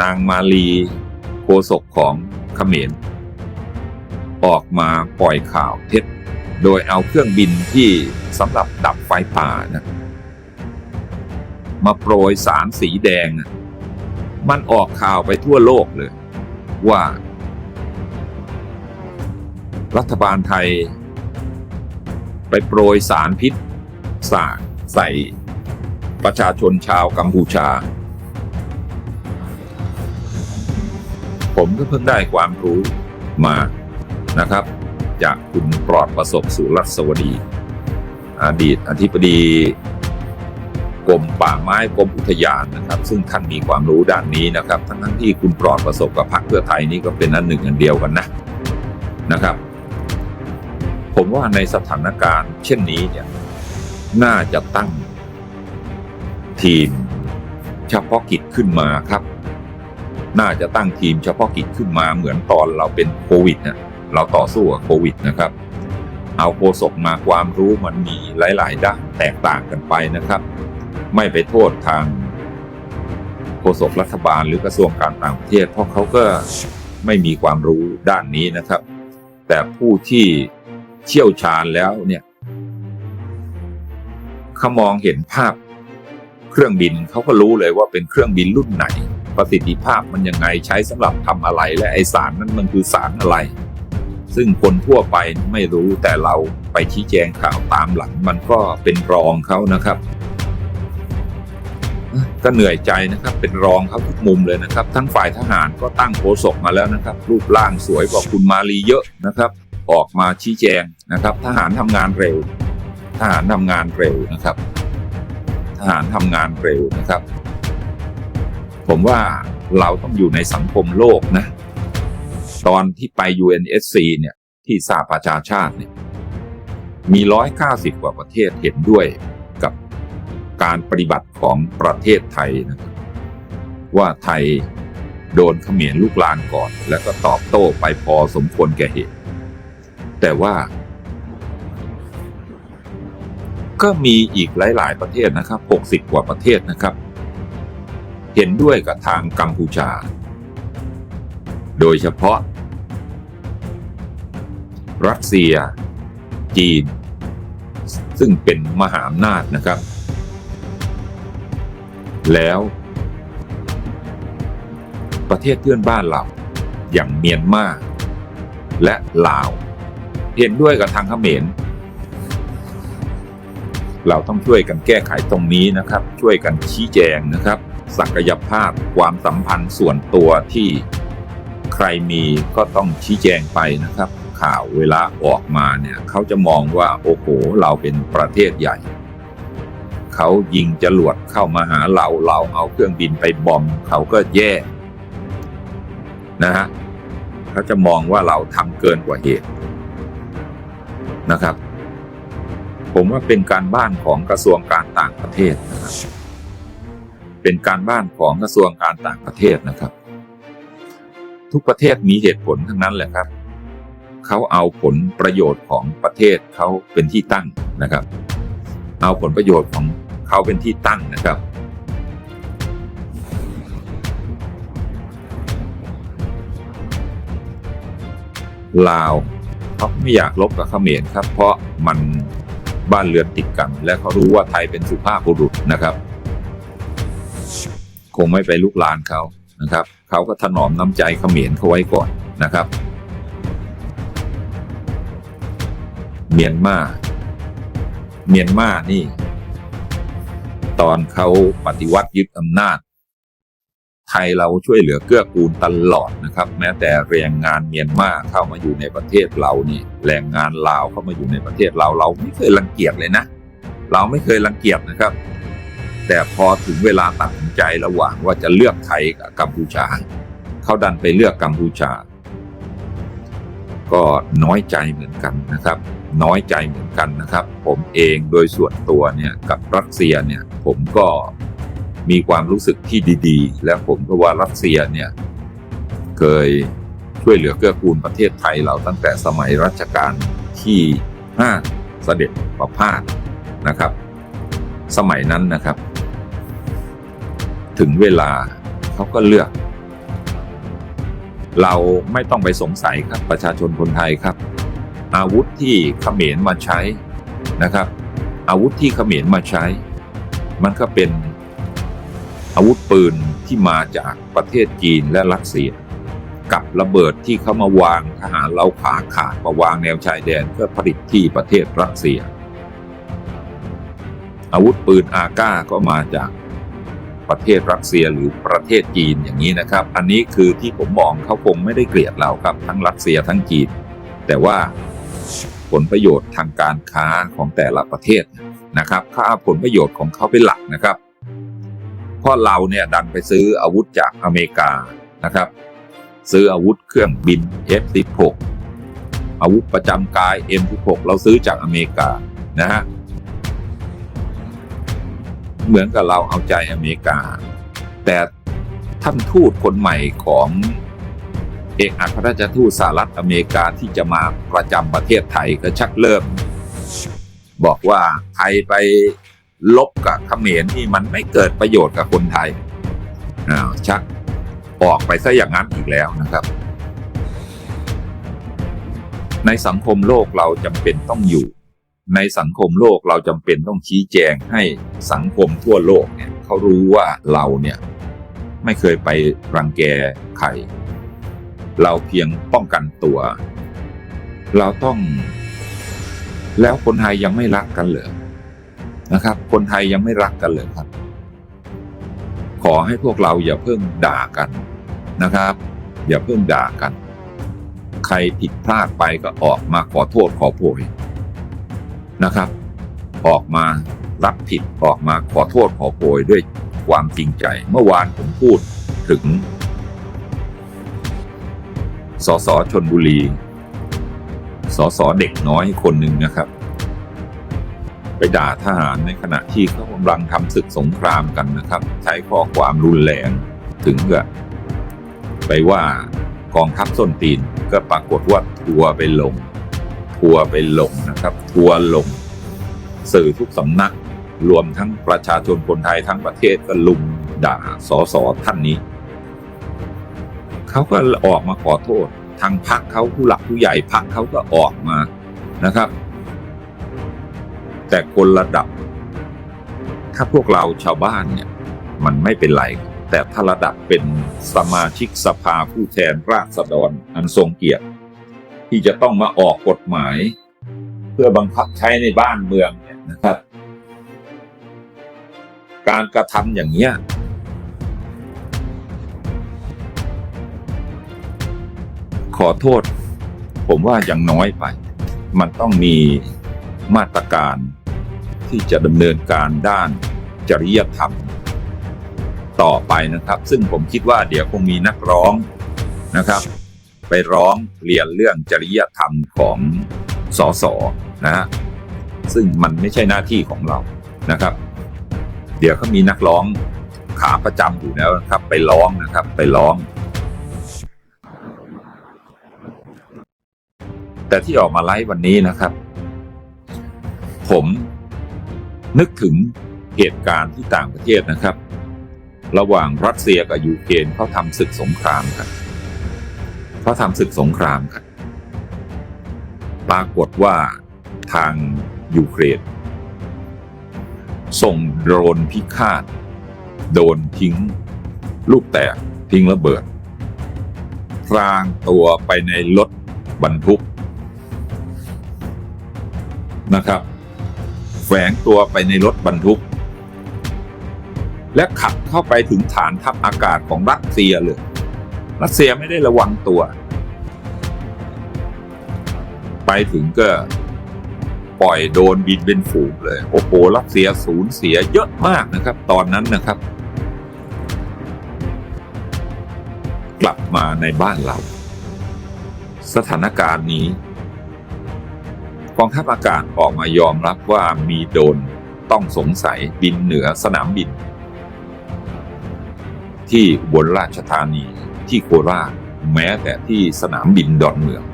นางมาลีโฆษกของเขมร ออกมาปล่อยข่าวเท็จ โดยเอาเครื่องบินที่สำหรับดับไฟป่านะมาโปรยสารสีแดง มันออกข่าวไปทั่วโลกเลย ว่า รัฐบาลไทย ไปโปรยสารพิษสาใส่ประชาชนชาวกัมพูชา ผมก็เพิ่งได้ความรู้มานะครับ จากคุณปลอดประสบสุรัสวดี อดีตอธิบดีกรมป่าไม้กรมอุทยานนะครับ ซึ่งท่านมีความรู้ด้านนี้นะครับ ทั้งทั้งที่คุณปลอดประสบกับพรรคเพื่อไทยนี่ก็เป็นอันหนึ่งอันเดียวกันนะนะครับ ผมว่าในสถานการณ์เช่นนี้เนี่ยน่าจะตั้งทีมเฉพาะกิจขึ้นมาครับ น่าจะตั้งทีมเฉพาะกิจขึ้นมาเหมือนตอนเราเป็นโควิดนะเราต่อสู้กับโควิดนะครับ เอาโฆษกมาความรู้มันมีหลาย ๆ ด้านแตกต่างกันไปนะครับ ไม่ไปโทษทางโฆษกรัฐบาลหรือกระทรวงการต่างประเทศ เพราะเขาก็ไม่มีความรู้ด้านนี้นะครับ แต่ผู้ที่เชี่ยวชาญแล้วเนี่ยเขามองเห็นภาพเครื่องบินเขาก็รู้เลยว่าเป็นเครื่องบินรุ่นไหน ประสิทธิภาพมันยังไงใช้สำหรับทำอะไรและไอสารนั้นมันคือสารอะไร ซึ่งคนทั่วไปไม่รู้แต่เราไปชี้แจงข่าวตามหลังมันก็เป็นรองเขานะครับ ก็เหนื่อยใจนะครับเป็นรองเขาทุกมุมเลยนะครับ ทั้งฝ่ายทหารก็ตั้งโฆษกมาแล้วนะครับ รูปร่างสวยกว่าคุณมาลีเยอะนะครับ ออกมาชี้แจงนะครับ ทหารทำงานเร็ว ทหารทำงานเร็วนะครับ ทหารทำงานเร็วนะครับ ผมว่าเราต้องอยู่ในสังคมโลกนะ ตอนที่ไป UNSC เนี่ย ที่สหประชาชาติเนี่ย มีร้อยเก้าสิบกว่าประเทศเห็นด้วยกับการปฏิบัติของประเทศไทยนะครับว่าไทยโดนเขมรลูกลานก่อน แล้วก็ตอบโต้ไปพอสมควรแก่เหตุ แต่ว่า ก็มีอีกหลาย ๆ ประเทศนะครับ 60 กว่าประเทศนะครับ เห็นด้วยกับทางกัมพูชา โดยเฉพาะ รัสเซีย จีน ซึ่งเป็นมหาอำนาจนะครับ แล้ว ประเทศเพื่อนบ้านเราอย่างเมียนมาและลาว เห็นด้วยกับทางเขมรเราต้องช่วยกันแก้ไขตรงนี้นะครับ ช่วยกันชี้แจงนะครับ ศักยภาพความสัมพันธ์ส่วนตัวที่ใครมีก็ต้องชี้แจงไปนะครับ ข่าวเวลาออกมาเนี่ยเขาจะมองว่าโอ้โหเราเป็นประเทศใหญ่ เขายิงจรวดเข้ามาหาเราเราเอาเครื่องบินไปบอมเขาก็แย่นะฮะเขาจะมองว่าเราทำเกินกว่าเหตุนะครับ ผมว่าเป็นการบ้านของกระทรวงการต่างประเทศนะครับ เป็นการบ้านของกระทรวงการต่างประเทศนะครับ ทุกประเทศมีเหตุผลทั้งนั้นแหละครับ เขาเอาผลประโยชน์ของประเทศเขาเป็นที่ตั้งนะครับ เอาผลประโยชน์ของเขาเป็นที่ตั้งนะครับ ลาวเขาไม่อยากลบกับเขมรครับ เพราะมันบ้านเรือนติดกัน และเขารู้ว่าไทยเป็นสุภาพบุรุษนะครับ คงไม่ไปลุกลานเขานะครับ เขาก็ถนอมน้ำใจเขมรเขาไว้ก่อนนะครับ เมียนมาเมียนมานี่ ตอนเขาปฏิวัติยึดอำนาจ ไทยเราช่วยเหลือเกื้อกูลตลอดนะครับ แม้แต่แรงงานเมียนมาเข้ามาอยู่ในประเทศเรานี่แรงงานลาวเข้ามาอยู่ในประเทศเราเราไม่เคยรังเกียจเลยนะ เราไม่เคยรังเกียจนะครับ แต่พอถึงเวลาตัดสินใจระหว่างว่าจะเลือกไทยกับกัมพูชา เขาดันไปเลือกกัมพูชา ก็น้อยใจเหมือนกันนะครับ น้อยใจเหมือนกันนะครับ ผมเองโดยส่วนตัวเนี่ยกับรัสเซียเนี่ยผมก็มีความรู้สึกที่ดีๆ และผมก็ว่ารัสเซียเนี่ยเคยช่วยเหลือเกื้อกูลประเทศไทยเราตั้งแต่สมัยรัชกาลที่ห้าเสด็จประพาสนะครับ สมัยนั้นนะครับ ถึงเวลาเขาก็เลือก เราไม่ต้องไปสงสัยครับประชาชนคนไทยครับ อาวุธที่เขมรมาใช้นะครับ อาวุธที่เขมรมาใช้ มันก็เป็นอาวุธปืนที่มาจากประเทศจีนและรัสเซีย กับระเบิดที่เขามาวางทหารเราขาขาดมาวางแนวชายแดนเพื่อผลิตที่ประเทศรัสเซีย อาวุธปืนอาก้าก็มาจาก ประเทศรัสเซียหรือประเทศจีนอย่างนี้นะครับ อันนี้คือที่ผมมองเขาคงไม่ได้เกลียดเราครับทั้งรัสเซียทั้งจีน แต่ว่าผลประโยชน์ทางการค้าของแต่ละประเทศนะครับค่าผลประโยชน์ของเขาเป็นหลักนะครับเพราะเราเนี่ยดันไปซื้ออาวุธจากอเมริกานะครับ ซื้ออาวุธเครื่องบิน F16 อาวุธประจำกาย M16 เราซื้อจากอเมริกานะฮะ เหมือนกับเราเอาใจอเมริกา แต่ท่านทูตคนใหม่ของเอกอัครราชทูตสหรัฐอเมริกาที่จะมาประจำประเทศไทยก็ชักเริ่ม บอกว่าไทยไปลบกับเขมรนี่มันไม่เกิดประโยชน์กับคนไทยอ้าวชักออกไปซะอย่างนั้นอีกแล้วนะครับ ในสังคมโลกเราจำเป็นต้องอยู่ ในสังคมโลกเราจำเป็นต้องชี้แจงให้สังคมทั่วโลกเนี่ยเขารู้ว่าเราเนี่ยไม่เคยไปรังแกใคร เราเพียงป้องกันตัว เราต้อง แล้วคนไทยยังไม่รักกันเหรอนะครับ คนไทยยังไม่รักกันเลยครับ ขอให้พวกเราอย่าเพิ่งด่ากันนะครับ อย่าเพิ่งด่ากัน ใครผิดพลาดไปก็ออกมาขอโทษขอโพย นะครับ ออกมารับผิดออกมาขอโทษขอโพยด้วยความจริงใจ เมื่อวานผมพูดถึง สสชนบุรี สสเด็กน้อยคนหนึ่งนะครับ ไปด่าทหารในขณะที่เขากำลังทำศึกสงครามกันนะครับ ใช้ข้อความรุนแรงถึงกับไปว่ากองทัพส้นตีนก็ปรากฏว่าทัวไปลง ทัวร์ไปลงนะครับ ทัวร์ลง สื่อทุกสำนัก รวมทั้งประชาชนคนไทยทั้งประเทศก็ลุมด่าสอสอท่านนี้ เขาก็ออกมาขอโทษ ทางพักเขาผู้หลักผู้ใหญ่พักเขาก็ออกมานะครับ แต่คนระดับ ถ้าพวกเราชาวบ้านเนี่ยมันไม่เป็นไร แต่ถ้าระดับเป็นสมาชิกสภาผู้แทนราษฎรอันทรงเกียรติ ที่จะต้องมาออกกฎหมาย เพื่อบังคับใช้ในบ้านเมืองเนี่ยนะครับ การกระทำอย่างเนี้ยขอโทษ ผมว่ายังน้อยไป มันต้องมีมาตรการที่จะดำเนินการด้านจริยธรรมต่อไปนะครับ ซึ่งผมคิดว่าเดี๋ยวคงมีนักร้องนะครับ ไปร้องเรียนเรื่องจริยธรรมของสสนะฮะซึ่งมันไม่ใช่หน้าที่ของเรานะครับ เดี๋ยวเขามีนักร้องขาประจำอยู่แล้วนะครับ ไปร้องนะครับ ไปร้อง แต่ที่ออกมาไลฟ์วันนี้นะครับ ผมนึกถึงเหตุการณ์ที่ต่างประเทศนะครับ ระหว่างรัสเซียกับยูเครนเขาทำศึกสงครามกัน เขาทำศึกสงครามกัน ปรากฏว่าทางยูเครนส่งโดรนพิฆาต โดนทิ้ง ลูกแตกทิ้งระเบิดพรางตัวไปในรถบรรทุกนะครับ แฝงตัวไปในรถบรรทุก และขับเข้าไปถึงฐานทัพอากาศของรัสเซียเลย รัสเซียไม่ได้ระวังตัว ไปถึงก็ปล่อยโดนบินเป็นฝูงเลย โอ้โหรัสเซียสูญเสียเยอะมากนะครับ ตอนนั้นนะครับ กลับมาในบ้านเรา สถานการณ์นี้กองทัพอากาศออกมายอมรับว่ามีโดนต้องสงสัยบินเหนือสนามบิน ที่อุบนราชธานีที่โคราชแม้แต่ที่สนามบินดอนเมือง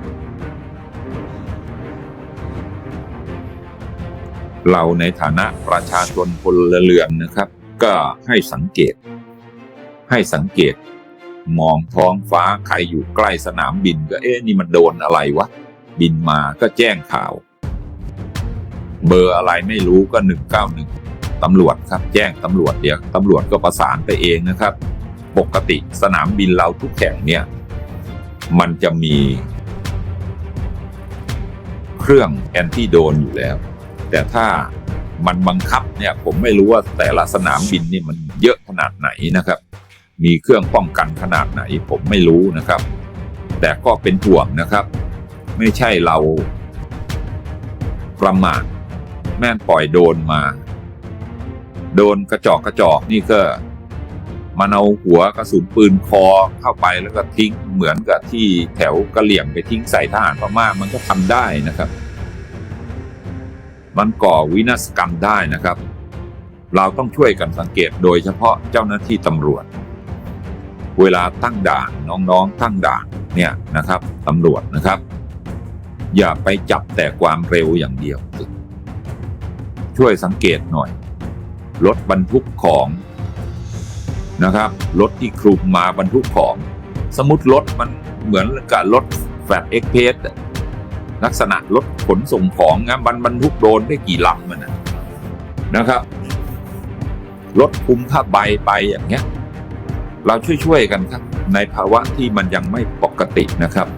เราในฐานะประชาชนพลเรือนนะครับ ก็ให้สังเกต ให้สังเกต มองท้องฟ้าใครอยู่ใกล้สนามบินก็เอ๊ะนี่มันโดนอะไรวะ บินมาก็แจ้งข่าว เบอร์อะไรไม่รู้ก็หนึ่งเก้าหนึ่งตำรวจครับแจ้งตำรวจเดี๋ยวตำรวจก็ประสานไปเองนะครับ ปกติสนามบินเราทุกแห่งเนี่ย มันจะมี เครื่องแอนตี้โดนอยู่แล้ว แต่ถ้ามันบังคับเนี่ยผมไม่รู้ว่าแต่ละสนามบินนี่มันเยอะขนาดไหนนะครับ มีเครื่องป้องกันขนาดไหนผมไม่รู้นะครับ แต่ก็เป็นห่วงนะครับ ไม่ใช่เราประมาทแม่นปล่อยโดนมา โดนกระจอกกระจอกนี่ก็มันเอาหัวกระสุนปืนคอเข้าไปแล้วก็ทิ้งเหมือนกับที่แถวกระเหลี่ยงไปทิ้งใส่ทหารพม่ามันก็ทำได้นะครับ มันก่อวินาศกรรมได้นะครับ เราต้องช่วยกันสังเกตโดยเฉพาะเจ้าหน้าที่ตำรวจ เวลาตั้งด่านน้องๆ ตั้งด่านเนี่ยนะครับตำรวจนะครับ อย่าไปจับแต่ความเร็วอย่างเดียว ช่วยสังเกตหน่อยรถบรรทุกของนะครับรถที่คลุมมาบรรทุกของ สมมติรถมันเหมือนกับรถแฟลตเอ็กเพส ลักษณะรถขนส่งของงั้นบรรบรรทุกโดนได้กี่ลำมันนะนะครับรถคุมผ้าใบไปอย่างเงี้ย เราช่วยๆกันครับ ในภาวะที่มันยังไม่ปกตินะครับ